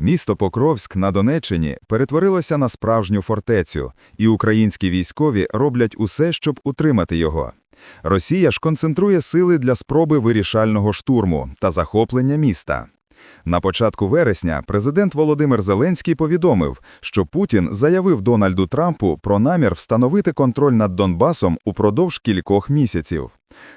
Місто Покровськ на Донеччині перетворилося на справжню фортецю, і українські військові роблять усе, щоб утримати його. Росія ж концентрує сили для спроби вирішального штурму та захоплення міста. На початку вересня президент Володимир Зеленський повідомив, що Путін заявив Дональду Трампу про намір встановити контроль над Донбасом упродовж кількох місяців.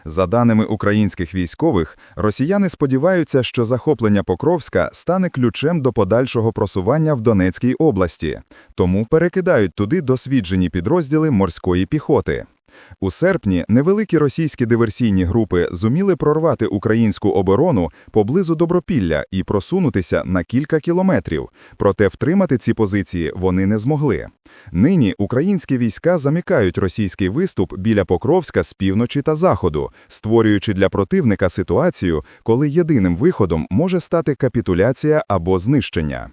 За даними українських військових, росіяни сподіваються, що захоплення Покровська стане ключем до подальшого просування в Донецькій області, тому перекидають туди досвідчені підрозділи морської піхоти. У серпні невеликі російські диверсійні групи зуміли прорвати українську оборону поблизу Добропілля і просунутися на кілька кілометрів, проте втримати ці позиції вони не змогли. Нині українські війська замикають російський виступ біля Покровська з півночі та заходу, створюючи для противника ситуацію, коли єдиним виходом може стати капітуляція або знищення.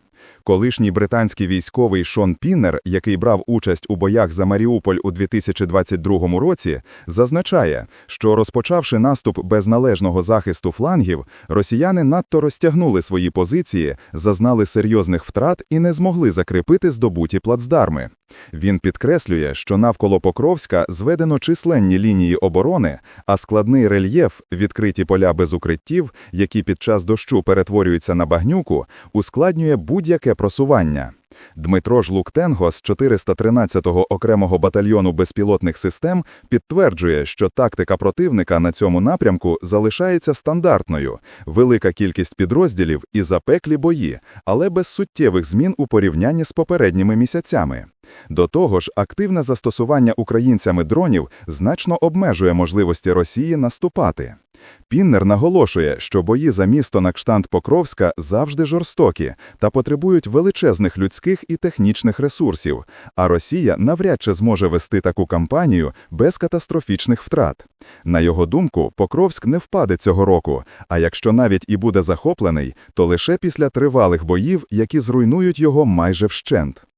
Колишній британський військовий Шон Піннер, який брав участь у боях за Маріуполь у 2022 році, зазначає, що розпочавши наступ без належного захисту флангів, росіяни надто розтягнули свої позиції, зазнали серйозних втрат і не змогли закріпити здобуті плацдарми. Він підкреслює, що навколо Покровська зведено численні лінії оборони, а складний рельєф, відкриті поля без укриттів, які під час дощу перетворюються на багнюку, ускладнює будь-яке просування. Дмитро Жлуктенго з 413-го окремого батальйону безпілотних систем підтверджує, що тактика противника на цьому напрямку залишається стандартною, велика кількість підрозділів і запеклі бої, але без суттєвих змін у порівнянні з попередніми місяцями. До того ж, активне застосування українцями дронів значно обмежує можливості Росії наступати. Піннер наголошує, що бої за місто на кштант Покровська завжди жорстокі та потребують величезних людських і технічних ресурсів, а Росія навряд чи зможе вести таку кампанію без катастрофічних втрат. На його думку, Покровськ не впаде цього року, а якщо навіть і буде захоплений, то лише після тривалих боїв, які зруйнують його майже вщент.